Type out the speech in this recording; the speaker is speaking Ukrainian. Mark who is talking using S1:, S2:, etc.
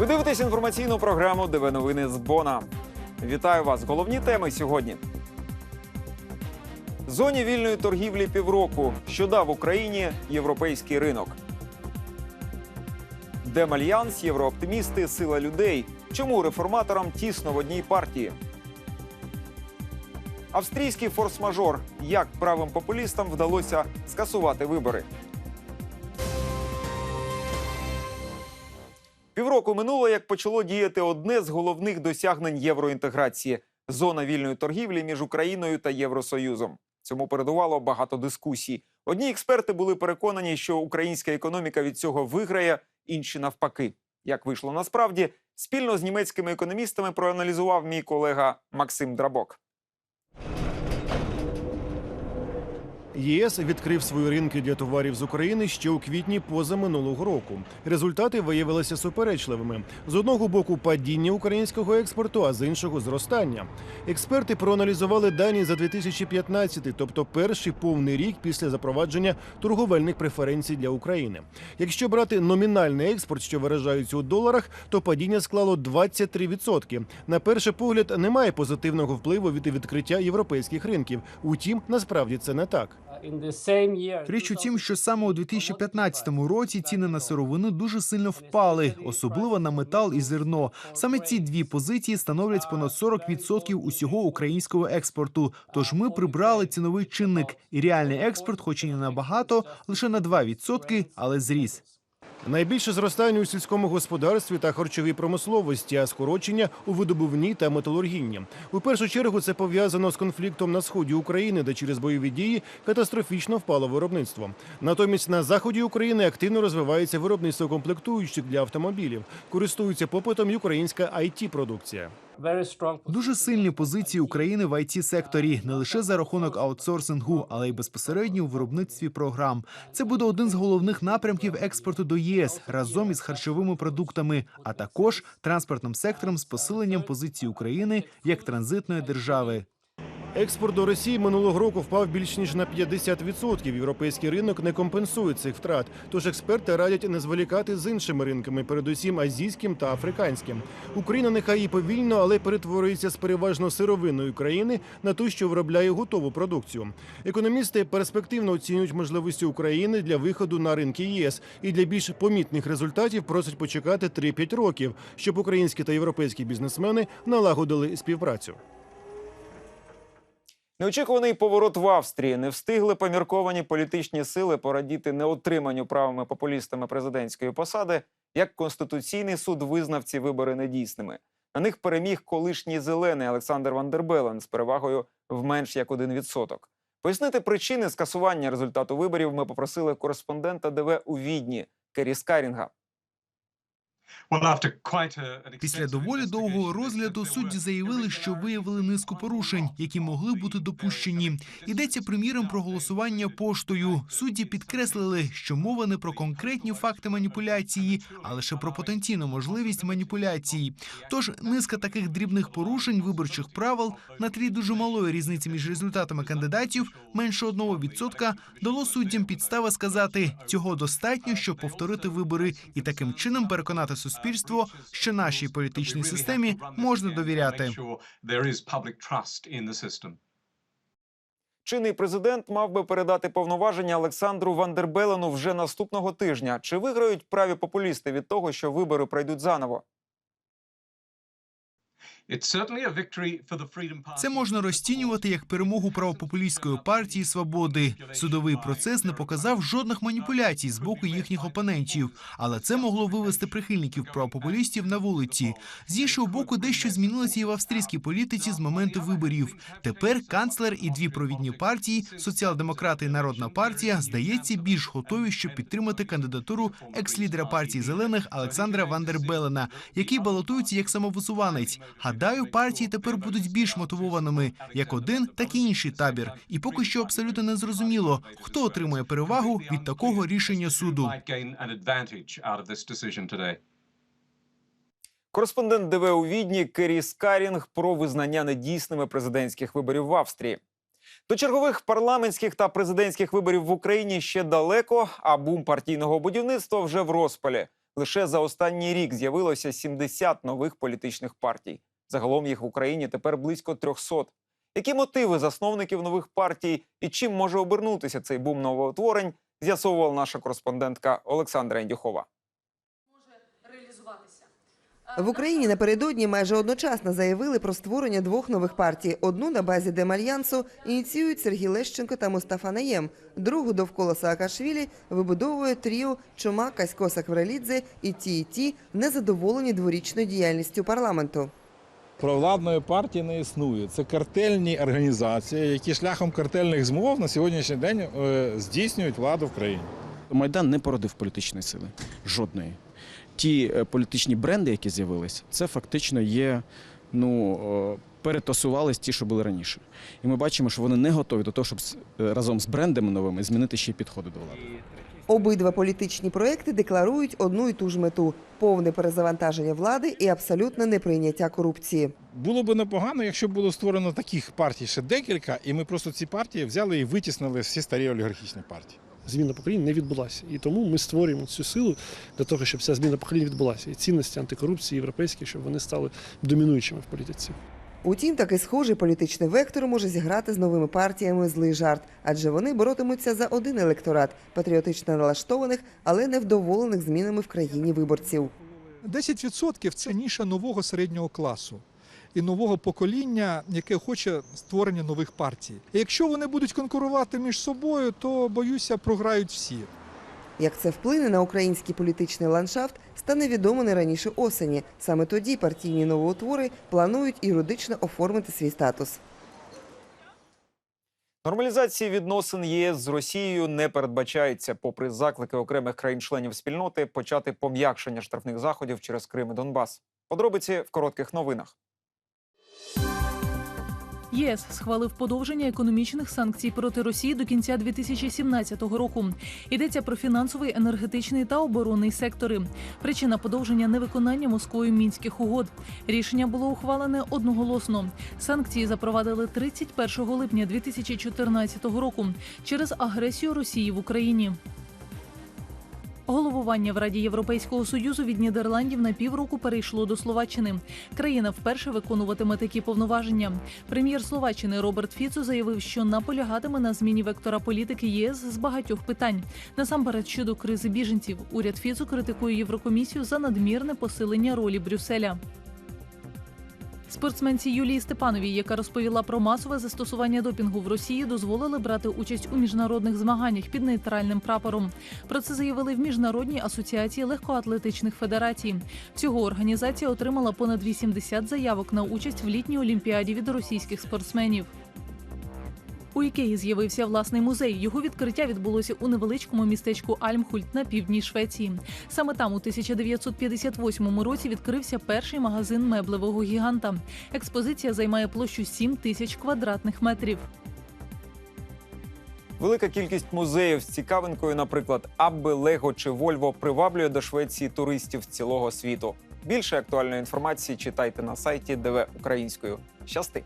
S1: Ви дивитесь інформаційну програму ДВ новини з Бона. Вітаю вас! Головні теми сьогодні. Зоні вільної торгівлі півроку. Що дав Україні європейський ринок. Демальянс, єврооптимісти, сила людей. Чому реформаторам тісно в одній партії? Австрійський форс-мажор. Як правим популістам вдалося скасувати вибори? Півроку минуло, як почало діяти одне з головних досягнень євроінтеграції зона вільної торгівлі між Україною та Євросоюзом. Цьому передувало багато дискусій. Одні експерти були переконані, що українська економіка від цього виграє, інші навпаки. Як вийшло насправді, спільно з німецькими економістами проаналізував мій колега Максим Драбок.
S2: ЄС відкрив свої ринки для товарів з України ще у квітні позаминулого року. Результати виявилися суперечливими: з одного боку падіння українського експорту, а з іншого зростання. Експерти проаналізували дані за 2015, тобто перший повний рік після запровадження торговельних преференцій для України. Якщо брати номінальний експорт, що виражаються у доларах, то падіння склало 23%. На перший погляд немає позитивного впливу від відкриття європейських ринків. Утім, насправді це не так.
S3: Річ у тім, що саме у 2015 році ціни на сировину дуже сильно впали, особливо на метал і зерно. Саме ці дві позиції становлять понад 40% усього українського експорту. Тож ми прибрали ціновий чинник, і реальний експорт, хоч і не набагато, лише на 2%, але зріс.
S2: Найбільше зростання у сільському господарстві та харчовій промисловості, а скорочення у видобувній та металургійні. У першу чергу це пов'язано з конфліктом на сході України, де через бойові дії катастрофічно впало виробництво. Натомість на заході України активно розвивається виробництво комплектуючих для автомобілів. Користується попитом і українська it продукція.
S3: Дуже сильні позиції України в it секторі не лише за рахунок аутсорсингу, але й безпосередньо у виробництві програм. Це буде один з головних напрямків експорту до ЄС разом із харчовими продуктами, а також транспортним сектором з посиленням позиції України як транзитної держави.
S2: Експорт до Росії минулого року впав більш ніж на 50%. Європейський ринок не компенсує цих втрат. Тож експерти радять не зволікати з іншими ринками, передусім азійським та африканським. Україна нехай і повільно, але перетворюється з переважно сировинної країни на ту, що виробляє готову продукцію. Економісти перспективно оцінюють можливості України для виходу на ринки ЄС і для більш помітних результатів просять почекати 3-5 років, щоб українські та європейські бізнесмени налагодили співпрацю.
S1: Неочікуваний поворот в Австрії не встигли помірковані політичні сили порадіти неотриманню правими популістами президентської посади, як Конституційний суд визнав ці вибори недійсними. На них переміг колишній зелений Олександр Вандербелен з перевагою в менш як 1%. Пояснити причини скасування результату виборів ми попросили кореспондента ДВ у Відні Кері Скарінга.
S3: Після доволі довгого розгляду судді заявили, що виявили низку порушень, які могли бути допущені. Йдеться приміром про голосування поштою. Судді підкреслили, що мова не про конкретні факти маніпуляції, а лише про потенційну можливість маніпуляції. Тож низка таких дрібних порушень виборчих правил на тлі дуже малої різниці між результатами кандидатів менше одного відсотка дало суддям підстави сказати, цього достатньо, щоб повторити вибори і таким чином переконати суспільство, що нашій політичній системі можна довіряти.
S1: Чинний президент мав би передати повноваження Олександру Вандербелену вже наступного тижня. Чи виграють праві популісти від того, що вибори пройдуть заново?
S3: Це можна розцінювати як перемогу правопопулістської партії свободи. Судовий процес не показав жодних маніпуляцій з боку їхніх опонентів, але це могло вивести прихильників правопопулістів на вулиці. З іншого боку, дещо змінилося і в австрійській політиці з моменту виборів. Тепер канцлер і дві провідні партії соціал-демократи і народна партія здається більш готові, щоб підтримати кандидатуру екс-лідера партії зелених Олександра Вандербелена, який балотується як самовисуванець. Гадаю, партії тепер будуть більш мотивованими як один, так і інший табір. І поки що абсолютно не зрозуміло, хто отримує перевагу від такого рішення суду.
S1: Кореспондент ДВ у Відні Кері Скарінг про визнання недійсними президентських виборів в Австрії. До чергових парламентських та президентських виборів в Україні ще далеко, а бум партійного будівництва вже в розпалі. Лише за останній рік з'явилося 70 нових політичних партій. Загалом їх в Україні тепер близько 300. Які мотиви засновників нових партій і чим може обернутися цей бум новоутворень, з'ясовувала наша кореспондентка Олександра Індюхова.
S4: В Україні напередодні майже одночасно заявили про створення двох нових партій. Одну на базі Демальянсу ініціюють Сергій Лещенко та Мустафа Наєм. Другу довкола Саакашвілі вибудовує тріо Чома, Касько Сакварелідзе і ті, і ті незадоволені дворічною діяльністю парламенту.
S5: Провладної партії не існує. Це картельні організації, які шляхом картельних змов на сьогоднішній день е, здійснюють владу в країні.
S6: Майдан не породив політичної сили жодної. Ті е, політичні бренди, які з'явились, це фактично є. Ну е, перетасувались ті, що були раніше, і ми бачимо, що вони не готові до того, щоб разом з брендами новими змінити ще й підходи до влади.
S4: Обидва політичні проекти декларують одну і ту ж мету повне перезавантаження влади і абсолютне неприйняття корупції.
S5: Було б непогано, якщо б було створено таких партій ще декілька, і ми просто ці партії взяли і витіснили всі старі олігархічні партії.
S7: зміна поколінь не відбулася. І тому ми створюємо цю силу для того, щоб ця зміна поколінь відбулася. І цінності антикорупції європейські, щоб вони стали домінуючими в політиці.
S4: Утім, такий схожий політичний вектор може зіграти з новими партіями злий жарт, адже вони боротимуться за один електорат патріотично налаштованих, але невдоволених змінами в країні виборців.
S8: 10% – це ніша нового середнього класу і нового покоління, яке хоче створення нових партій. І якщо вони будуть конкурувати між собою, то боюся, програють всі.
S4: Як це вплине на український політичний ландшафт, стане відомо не раніше осені. Саме тоді партійні новоутвори планують юридично оформити свій статус.
S1: Нормалізації відносин ЄС з Росією не передбачається, попри заклики окремих країн-членів спільноти почати пом'якшення штрафних заходів через Крим і Донбас. Подробиці в коротких новинах.
S9: ЄС схвалив подовження економічних санкцій проти Росії до кінця 2017 року. Йдеться про фінансовий, енергетичний та оборонний сектори. Причина подовження невиконання Москвою мінських угод. Рішення було ухвалене одноголосно. Санкції запровадили 31 липня 2014 року через агресію Росії в Україні. Головування в Раді Європейського союзу від Нідерландів на півроку перейшло до Словаччини. Країна вперше виконуватиме такі повноваження. Прем'єр Словаччини Роберт Фіцо заявив, що наполягатиме на зміні вектора політики ЄС з багатьох питань. Насамперед щодо кризи біженців. Уряд Фіцо критикує Єврокомісію за надмірне посилення ролі Брюсселя. Спортсменці Юлії Степановій, яка розповіла про масове застосування допінгу в Росії, дозволили брати участь у міжнародних змаганнях під нейтральним прапором. Про це заявили в міжнародній асоціації легкоатлетичних федерацій. Всього організація отримала понад 80 заявок на участь в літній олімпіаді від російських спортсменів. У Ікеї з'явився власний музей. Його відкриття відбулося у невеличкому містечку Альмхульт на півдні Швеції. Саме там у 1958 році відкрився перший магазин меблевого гіганта. Експозиція займає площу 7 тисяч квадратних метрів.
S1: Велика кількість музеїв з цікавинкою, наприклад, Абби, Лего чи Вольво, приваблює до Швеції туристів цілого світу. Більше актуальної інформації читайте на сайті ДВ Українською. Щасти!